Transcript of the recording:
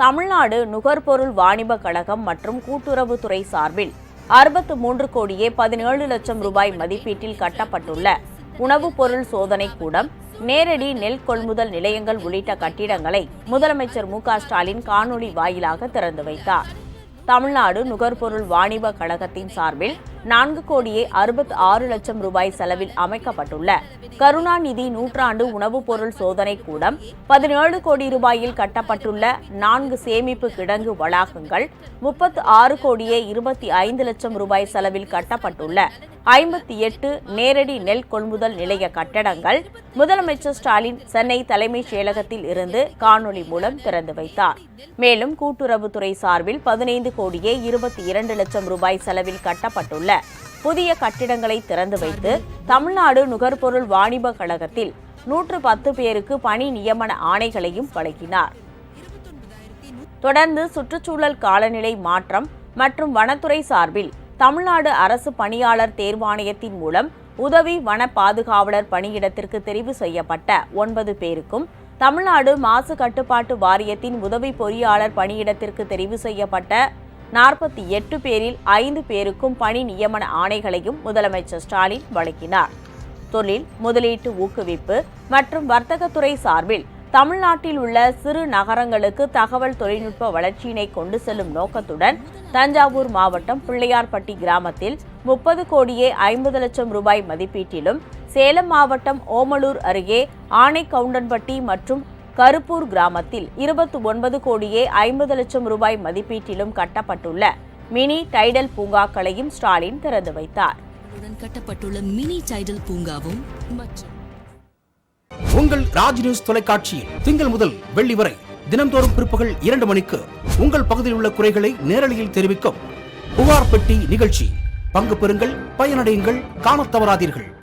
தமிழ்நாடு நுகர்பொருள் வாணிப கழகம் மற்றும் கூட்டுறவுத்துறை சார்பில் அறுபத்து மூன்று கோடியே பதினேழு லட்சம் ரூபாய் மதிப்பீட்டில் கட்டப்பட்டுள்ள உணவுப் பொருள் சோதனை கூடம் நேரடி நெல் கொள்முதல் நிலையங்கள் உள்ளிட்ட கட்டிடங்களை முதலமைச்சர் மு ஸ்டாலின் காணொலி வாயிலாக திறந்து வைத்தார். தமிழ்நாடு நுகர்பொருள் வாணிப கழகத்தின் சார்பில் நான்கு கோடியே அறுபத்தி ஆறு லட்சம் ரூபாய் செலவில் அமைக்கப்பட்டுள்ள. கருணாநிதி நூற்றாண்டு உணவுப் பொருள் சோதனை கூடம் பதினேழு கோடி ரூபாயில் கட்டப்பட்டுள்ள நான்கு சேமிப்பு கிடங்கு வளாகங்கள் முப்பத்து ஆறு கோடியே இருபத்தி ஐந்து லட்சம் ரூபாய் செலவில் கட்டப்பட்டுள்ள. ஐம்பத்தி எட்டு நேரடி நெல் கொள்முதல் நிலைய கட்டடங்கள் முதலமைச்சர் ஸ்டாலின் சென்னை தலைமைச் செயலகத்தில் இருந்து காணொலி மூலம் திறந்து வைத்தார். மேலும் கூட்டுறவுத்துறை சார்பில் பதினைந்து கோடியே இருபத்தி இரண்டு லட்சம் ரூபாய் செலவில் கட்டப்பட்டுள்ள புதிய கட்டிடங்களை திறந்து வைத்து தமிழ்நாடு நுகர்பொருள் வாணிப கழகத்தில் நூற்று பத்து பேருக்கு பணி நியமன ஆணைகளையும் வழங்கினார். தொடர்ந்து சுற்றுச்சூழல் காலநிலை மாற்றம் மற்றும் வனத்துறை சார்பில் தமிழ்நாடு அரசு பணியாளர் தேர்வாணையத்தின் மூலம் உதவி வன பாதுகாவலர் பணியிடத்திற்கு தெரிவு செய்யப்பட்ட ஒன்பது பேருக்கும் தமிழ்நாடு மாசு கட்டுப்பாட்டு வாரியத்தின் உதவி பொறியாளர் பணியிடத்திற்கு தெரிவு செய்யப்பட்ட நாற்பத்தி எட்டு பேரில் ஐந்து பேருக்கும் பணி நியமன ஆணைகளையும் முதலமைச்சர் ஸ்டாலின் வழங்கினார். தொழில் முதலீட்டு ஊக்குவிப்பு மற்றும் வர்த்தகத்துறை சார்பில் தமிழ்நாட்டில் உள்ள சிறு நகரங்களுக்கு தகவல் தொழில்நுட்ப வளர்ச்சியினை கொண்டு செல்லும் நோக்கத்துடன் தஞ்சாவூர் மாவட்டம் பிள்ளையார்பட்டி கிராமத்தில் முப்பது கோடியே ஐம்பது லட்சம் ரூபாய் மதிப்பீட்டிலும் சேலம் மாவட்டம் ஓமலூர் அருகே ஆனைக்கவுண்டன்பட்டி மற்றும் கருப்பூர் கிராமத்தில் இருபத்தி ஒன்பது கோடியே ஐம்பது லட்சம் ரூபாய் மதிப்பீட்டிலும் கட்டப்பட்டுள்ள மினி டைடல் பூங்காக்களையும் ஸ்டாலின் திறந்து வைத்தார். உடன் கட்டப்பட்டுள்ள மினி டைடல் பூங்காவும் மற்றும் உங்கள் ராஜ் நியூஸ் தொலைக்காட்சியில் திங்கள் முதல் வெள்ளி வரை தினம்தோறும் பிற்பகல் இரண்டு மணிக்கு உங்கள் பகுதியில் உள்ள குறைகளை நேரலையில் தெரிவிக்கும் புகார் பெட்டி நிகழ்ச்சி. பங்கு பெறுங்கள் பயனடையுங்கள் காணத் தவறாதீர்கள்.